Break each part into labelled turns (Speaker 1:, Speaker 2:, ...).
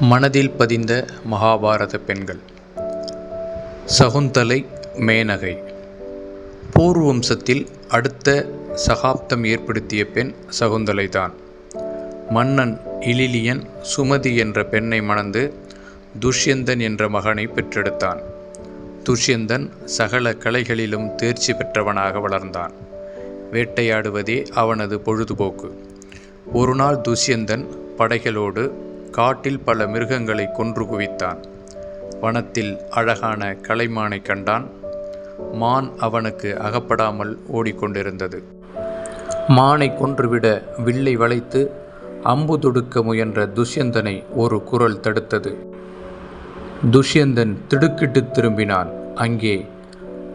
Speaker 1: மனதில் பதிந்த மகாபாரத பெண்கள். சகுந்தலை மேனகை. போர் வம்சத்தில் அடுத்த சகாப்தம் ஏற்படுத்திய பெண் சகுந்தலைதான். மன்னன் இலிலியன் சுமதி என்ற பெண்ணை மணந்து துஷ்யந்தன் என்ற மகனை பெற்றெடுத்தான். துஷ்யந்தன் சகல கலைகளிலும் தேர்ச்சி பெற்றவனாக வளர்ந்தான். வேட்டையாடுவதே அவனது பொழுதுபோக்கு. ஒரு நாள் துஷ்யந்தன் படைகளோடு காட்டில் பல மிருகங்களை கொன்று குவித்தான். வனத்தில் அழகான கலைமானை கண்டான். மான் அவனுக்கு அகப்படாமல் ஓடிக்கொண்டிருந்தது. மானை கொன்றுவிட வில்லை வளைத்து அம்பு தொடுக்க முயன்ற துஷ்யந்தனை ஒரு குரல் தடுத்தது. துஷ்யந்தன் திடுக்கிட்டு திரும்பினான். அங்கே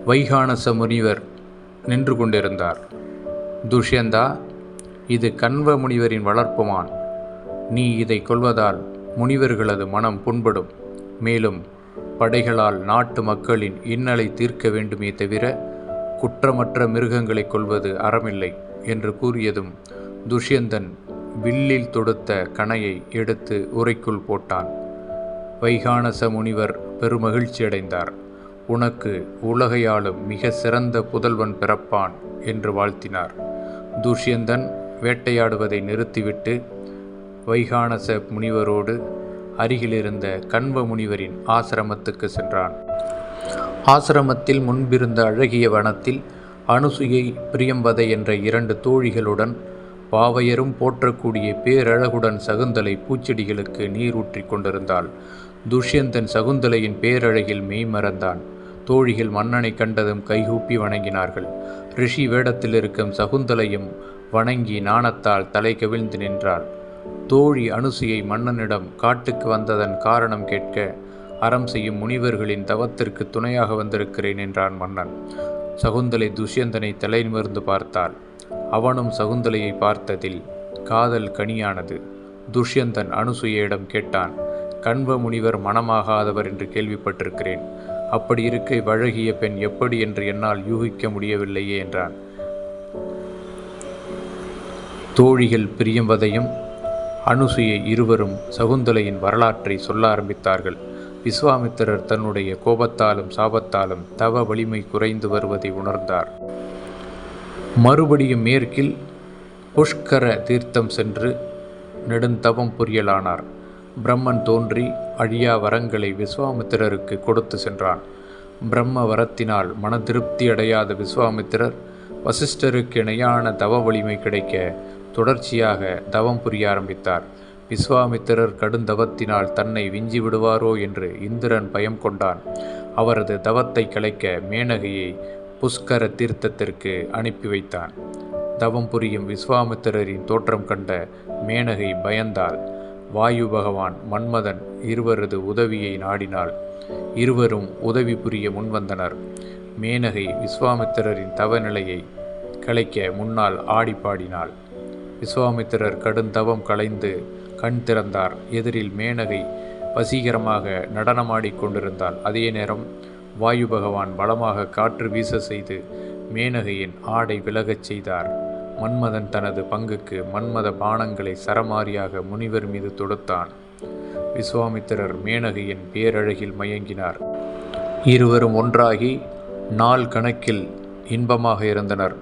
Speaker 1: வைகானச முனிவர் நின்று கொண்டிருந்தார். துஷ்யந்தா இது கண்வ முனிவரின் வளர்ப்புமான். நீ இதை கொள்வதால் முனிவர்களது மனம் புண்படும். மேலும் படைகளால் நாட்டு மக்களின் இன்னலை தீர்க்க வேண்டுமே தவிர குற்றமற்ற மிருகங்களை கொள்வது அறமில்லை என்று கூறியதும் துஷ்யந்தன் வில்லில் தொடுத்த கணையை எடுத்து உரைக்குள் போட்டான். வைகானச முனிவர் பெருமகிழ்ச்சியடைந்தார் உனக்கு உலகையாளும் மிக சிறந்த புதல்வன் பிறப்பான் என்று வாழ்த்தினார். துஷ்யந்தன் வேட்டையாடுவதை நிறுத்திவிட்டு வைகானச முனிவரோடு அருகிலிருந்த கண்வ முனிவரின் ஆசிரமத்துக்கு சென்றான். ஆசிரமத்தில் முன்பிருந்த அழகிய வனத்தில் அனுசுயை பிரியம்பதை என்ற இரண்டு தோழிகளுடன் பாவையரும் போற்றக்கூடிய பேரழகுடன் சகுந்தலை பூச்செடிகளுக்கு நீரூற்றி கொண்டிருந்தாள். துஷ்யந்தன் சகுந்தலையின் பேரழகில் மெய்மறந்தான் தோழிகள் மன்னனை கண்டதும் கைகூப்பி வணங்கினார்கள். ரிஷி வேடத்தில் இருக்கும் சகுந்தலையும் வணங்கி நாணத்தால் தலை கவிழ்ந்து நின்றாள். தோழி அனுசுயை மன்னனிடம் காட்டுக்கு வந்ததன் காரணம் கேட்க அறம் செய்யும் முனிவர்களின் தவத்திற்கு துணையாக வந்திருக்கிறேன் என்றான் மன்னன். சகுந்தலை துஷ்யந்தனை தலை நிமிர்ந்து பார்த்தாள். அவனும் சகுந்தலையை பார்த்ததில் காதல் கனியானது. துஷ்யந்தன் அனுசுயையிடம் கேட்டான் கண்வ முனிவர் மனமாகாதவர் என்று கேள்விப்பட்டிருக்கிறேன். அப்படி இருக்க வழகிய பெண் எப்படி என்று என்னால் யூகிக்க முடியவில்லையே என்றான். தோழிகள் பிரியம்பதையும் அனுசுயை இருவரும் சகுந்தலையின் வரலாற்றை சொல்ல ஆரம்பித்தார்கள். விஸ்வாமித்திரர் தன்னுடைய கோபத்தாலும் சாபத்தாலும் தவ வலிமை குறைந்து வருவதை உணர்ந்தார். மறுபடியும் மேற்கில் புஷ்கர தீர்த்தம் சென்று நெடுந்தவம் புரியலானார். பிரம்மன் தோன்றி அழியா வரங்களை விஸ்வாமித்திரருக்கு கொடுத்து சென்றான். பிரம்ம வரத்தினால் மன திருப்தி அடையாத விஸ்வாமித்திரர் வசிஷ்டருக்கு இணையான தவ வலிமை கிடைக்க தொடர்ச்சியாக தவம் புரிய ஆரம்பித்தார். விஸ்வாமித்திரர் கடுந்தவத்தினால் தன்னை விஞ்சி விடுவாரோ என்று இந்திரன் பயம் கொண்டான். அவரது தவத்தை கலைக்க மேனகையை புஷ்கர தீர்த்தத்திற்கு அனுப்பி வைத்தான். தவம் புரியும் விஸ்வாமித்திரரின் தோற்றம் கண்ட மேனகை பயந்தாள். வாயு பகவான் மன்மதன் இருவரது உதவியை நாடினாள். இருவரும் உதவி புரிய முன்வந்தனர். மேனகை விஸ்வாமித்திரரின் தவநிலையை கலைக்க முன்னால் ஆடி பாடினாள். விஸ்வாமித்திரர் கடுந்தவம் கலைந்து கண் திறந்தார். எதிரில் மேனகை வசீகரமாக நடனமாடி கொண்டிருந்தார் அதே நேரம் வாயு பகவான் பலமாக காற்று வீச செய்து மேனகையின் ஆடை விலகச் செய்தார். மன்மதன் தனது பங்குக்கு மன்மத பானங்களை சரமாரியாக முனிவர் மீது தொடுத்தான். விஸ்வாமித்திரர் மேனகையின் பேரழகில் மயங்கினார். இருவரும் ஒன்றாகி நாள் கணக்கில் இன்பமாக இருந்தனர்.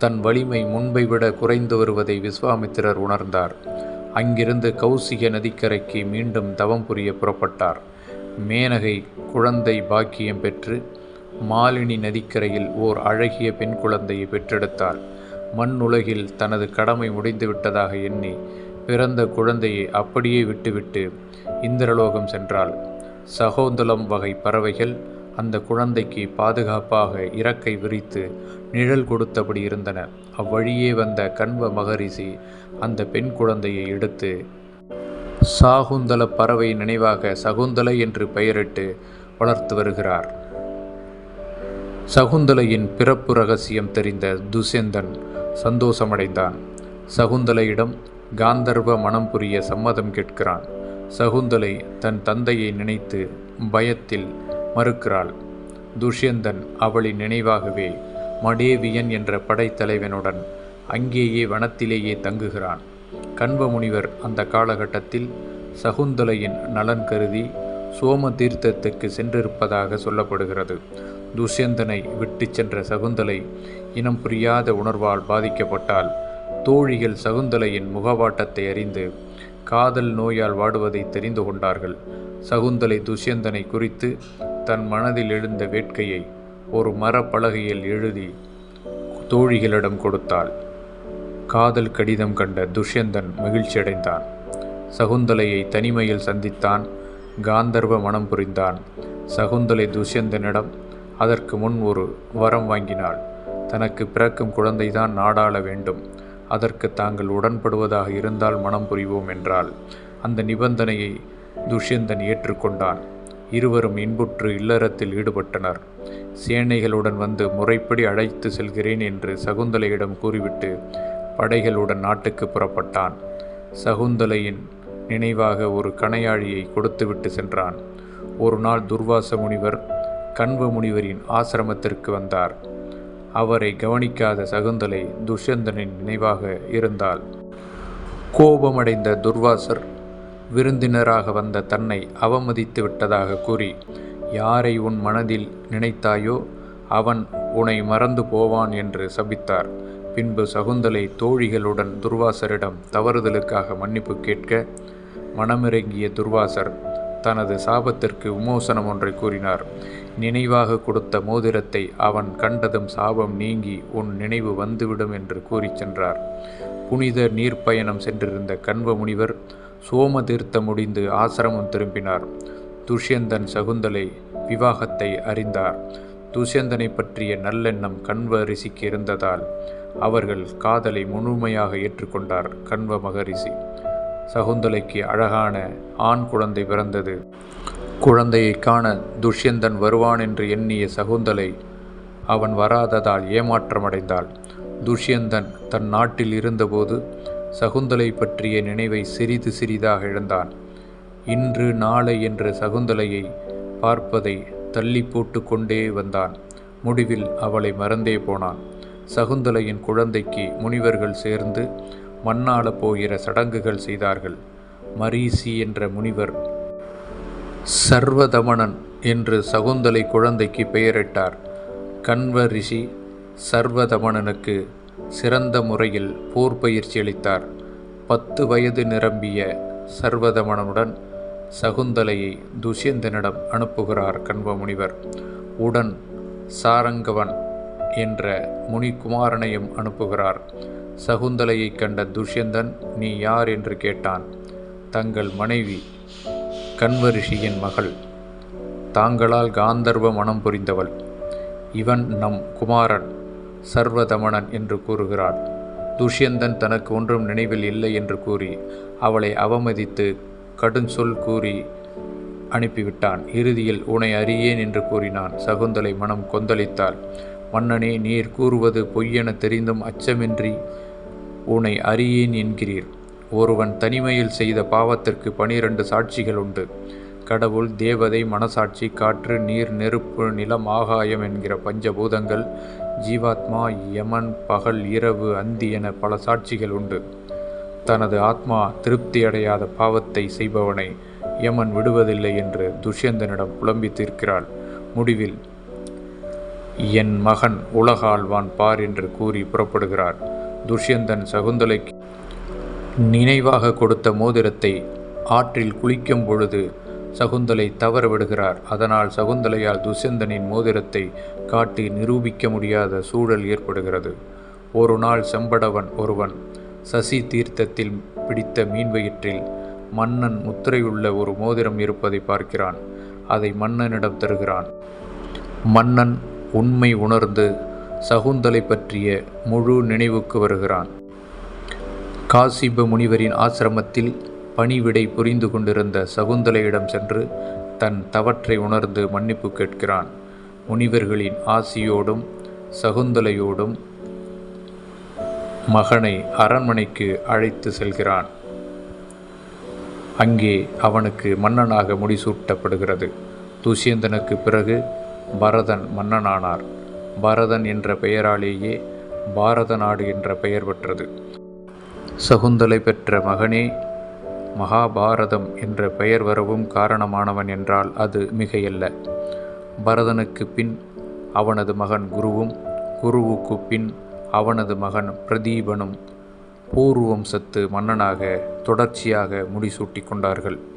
Speaker 1: தன் வலிமை முன்பை விட குறைந்து வருவதை விஸ்வாமித்திரர் உணர்ந்தார். அங்கிருந்து கௌசிக நதிக்கரைக்கு மீண்டும் தவம் புரிய புறப்பட்டார். மேனகை குழந்தை பாக்கியம் பெற்று மாலினி நதிக்கரையில் ஓர் அழகிய பெண் குழந்தையை பெற்றெடுத்தார். மண் உலகில் தனது கடமை முடிந்துவிட்டதாக எண்ணி பிறந்த குழந்தையை அப்படியே விட்டுவிட்டு இந்திரலோகம் சென்றாள். சகோந்தலம் வகை பறவைகள் அந்த குழந்தைக்கு பாதுகாப்பாக இறக்கை விரித்து நிழல் கொடுத்தபடி இருந்தன. அவ்வழியே வந்த கண்வ மகரிஷி அந்த பெண் குழந்தையை எடுத்து சாகுந்தல பறவை நினைவாக சகுந்தலை என்று பெயரிட்டு வளர்த்து வருகிறார். சகுந்தலையின் பிறப்பு ரகசியம் தெரிந்த துசேந்தன் சந்தோஷமடைந்தான். சகுந்தலையிடம் காந்தர்வ மனம் புரிய சம்மதம் கேட்கிறான். சகுந்தலை தன் தந்தையை நினைத்து பயத்தில் மறுக்கிறாள். துஷ்யந்தன் அவளின் நினைவாகவே மடேவியன் என்ற படைத்தலைவனுடன் அங்கேயே வனத்திலேயே தங்குகிறான். கண்வ முனிவர் அந்த காலகட்டத்தில் சகுந்தலையின் நலன் கருதி சோம தீர்த்தத்துக்கு சென்றிருப்பதாக சொல்லப்படுகிறது. துஷ்யந்தனை விட்டு சென்ற சகுந்தலை இனம் புரியாத உணர்வால் பாதிக்கப்பட்டால் தோழிகள் சகுந்தலையின் முகவாட்டத்தை அறிந்து காதல் நோயால் வாடுவதை தெரிந்து கொண்டார்கள். சகுந்தலை துஷ்யந்தனை குறித்து தன் மனதில் எழுந்த வேட்கையை ஒரு மரப்பலகையில் எழுதி தோழிகளிடம் கொடுத்தாள். காதல் கடிதம் கண்ட துஷ்யந்தன் மகிழ்ச்சியடைந்தான். சகுந்தலையை தனிமையில் சந்தித்தான். காந்தர்வ மனம் புரிந்தான். சகுந்தலை துஷ்யந்தனிடம் அதற்கு முன் ஒரு வரம் வாங்கினாள். தனக்கு பிறக்கும் குழந்தைதான் நாடாள வேண்டும். அதற்கு தாங்கள் உடன்படுவதாக இருந்தால் மனம் புரிவோம் என்றால் அந்த நிபந்தனையை துஷ்யந்தன் ஏற்றுக்கொண்டான். இருவரும் இன்புற்று இல்லறத்தில் ஈடுபட்டனர். சேனைகளுடன் வந்து முறைப்படி அழைத்து செல்கிறேன் என்று சகுந்தலையிடம் கூறிவிட்டு படைகளுடன் நாட்டுக்கு புறப்பட்டான். சகுந்தலையின் நினைவாக ஒரு கணையாழியை கொடுத்துவிட்டு சென்றான். ஒரு நாள் துர்வாச முனிவர் கண்வ முனிவரின் ஆசிரமத்திற்கு வந்தார். அவரை கவனிக்காத சகுந்தலை துஷ்யந்தனின் நினைவாக இருந்தால் கோபமடைந்த துர்வாசர் விருந்தினராக வந்த தன்னை அவமதித்து விட்டதாக கூறி யாரை உன் மனதில் நினைத்தாயோ அவன் உன்னை மறந்து போவான் என்று சபித்தார். பின்பு சகுந்தலை தோழிகளுடன் துர்வாசரிடம் தவறுதலுக்காக மன்னிப்பு கேட்க மனமிறங்கிய துர்வாசர் தனது சாபத்திற்கு விமோசனம் ஒன்றை கூறினார். நினைவாக கொடுத்த மோதிரத்தை அவன் கண்டதும் சாபம் நீங்கி உன் நினைவு வந்துவிடும் என்று கூறிச் சென்றார். புனித நீர்ப்பயணம் சென்றிருந்த கண்வ முனிவர் சோம தீர்த்தம் முடிந்து ஆசிரமம் திரும்பினார். துஷ்யந்தன் சகுந்தலை விவாகத்தை அறிந்தார். துஷ்யந்தனை பற்றிய நல்லெண்ணம் கண்வ ரிஷிக்கு இருந்ததால் அவர்கள் காதலை முழுமையாக ஏற்றுக்கொண்டார் கண்வ மகரிஷி சகுந்தலைக்கு அழகான ஆண் குழந்தை பிறந்தது. குழந்தையை காண துஷ்யந்தன் வருவான் என்று எண்ணிய சகுந்தலை அவன் வராததால் ஏமாற்றமடைந்தாள். துஷ்யந்தன் தன் நாட்டில் இருந்தபோது சகுந்தலை பற்றிய நினைவை சிறிது சிறிதாக இழந்தான். இன்று நாளை என்று சகுந்தலையை பார்ப்பதை தள்ளி போட்டு கொண்டே வந்தான். முடிவில் அவளை மறந்தே போனான். சகுந்தலையின் குழந்தைக்கு முனிவர்கள் சேர்ந்து மண்ணாள போகிற சடங்குகள் செய்தார்கள். மரீசி என்ற முனிவர் சர்வதமணன் என்று சகுந்தலை குழந்தைக்கு பெயரிட்டார். கண்வ ரிஷி சர்வதமணனுக்கு சிறந்த முறையில் போர் பயிற்சி அளித்தார். பத்து வயது நிரம்பிய சர்வதமணனுடன் சகுந்தலையை துஷ்யந்தனிடம் அனுப்புகிறார் கண்வ முனிவர் உடன் சாரங்கவன் என்ற முனிகுமாரனையும் அனுப்புகிறார். சகுந்தலையைக் கண்ட துஷ்யந்தன் நீ யார்? என்று கேட்டான். தங்கள் மனைவி கண்வரிஷியின் மகள். தாங்களால் காந்தர்வ மனம் புரிந்தவள். இவன் நம் குமாரன். சர்வதமணன் என்று கூறுகிறாள். துஷ்யந்தன் தனக்கு ஒன்றும் நினைவில் இல்லை என்று கூறி அவளை அவமதித்து கடுஞ்சொல் கூறி அனுப்பிவிட்டான். இறுதியில் உன்னை அறியேன் என்று கூறினான். சகுந்தலை மனம் கொந்தளித்தாள். மன்னனே நீர் கூறுவது பொய்யென தெரிந்தும் அச்சமின்றி உன்னை அறியேன் என்கிறீர். ஒருவன் தனிமையில் செய்த பாவத்திற்கு பனிரெண்டு சாட்சிகள் உண்டு. கடவுள் தேவதை மனசாட்சி காற்று நீர் நெருப்பு நிலம் ஆகாயம் என்கிற பஞ்சபூதங்கள் ஜீவாத்மா யமன் பகல் இரவு அந்தி என பல சாட்சிகள் உண்டு. தனது ஆத்மா திருப்தி அடையாத பாவத்தை செய்பவனை யமன் விடுவதில்லை என்று துஷ்யந்தனிடம் புலம்பி தீர்க்கிறாள். முடிவில் என் மகன் உலகாழ்வான் பார் என்று கூறி புறப்படுகிறார். துஷ்யந்தன் சகுந்தலைக்கு நினைவாக கொடுத்த மோதிரத்தை ஆற்றில் குளிக்கும் பொழுது சகுந்தலை தவற விடுகிறார் அதனால் சகுந்தலையால் துஷ்யந்தனின் மோதிரத்தை காட்டி நிரூபிக்க முடியாத சூழல் ஏற்படுகிறது. ஒரு நாள் செம்படவன் ஒருவன் சசி தீர்த்தத்தில் பிடித்த மீன் வயிற்றில் மன்னன் முத்திரையுள்ள ஒரு மோதிரம் இருப்பதை பார்க்கிறான். அதை மன்னனிடம் தருகிறான். மன்னன் உண்மை உணர்ந்து சகுந்தலை பற்றிய முழு நினைவுக்கு வருகிறான். காசிப முனிவரின் ஆசிரமத்தில் பணிவிடை புரிந்து கொண்டிருந்த சகுந்தலையிடம் சென்று தன் தவற்றை உணர்ந்து மன்னிப்பு கேட்கிறான். முனிவர்களின் ஆசியோடும் சகுந்தலையோடும் மகனை அரண்மனைக்கு அழைத்து செல்கிறான். அங்கே அவனுக்கு மன்னனாக முடிசூட்டப்படுகிறது. துஷ்யந்தனுக்கு பிறகு பரதன் மன்னனானார். பரதன் என்ற பெயராலேயே பாரத நாடு என்ற பெயர் பெற்றது. சகுந்தலை பெற்ற மகனே மகாபாரதம் என்ற பெயர் வரவும் காரணமானவன் என்றால் அது மிகையல்ல. பரதனுக்கு பின் அவனது மகன் குருவும் குருவுக்கு பின் அவனது மகன் பிரதீபனும் பூர்வம்சத்து மன்னனாக தொடர்ச்சியாக முடிசூட்டி கொண்டார்கள்.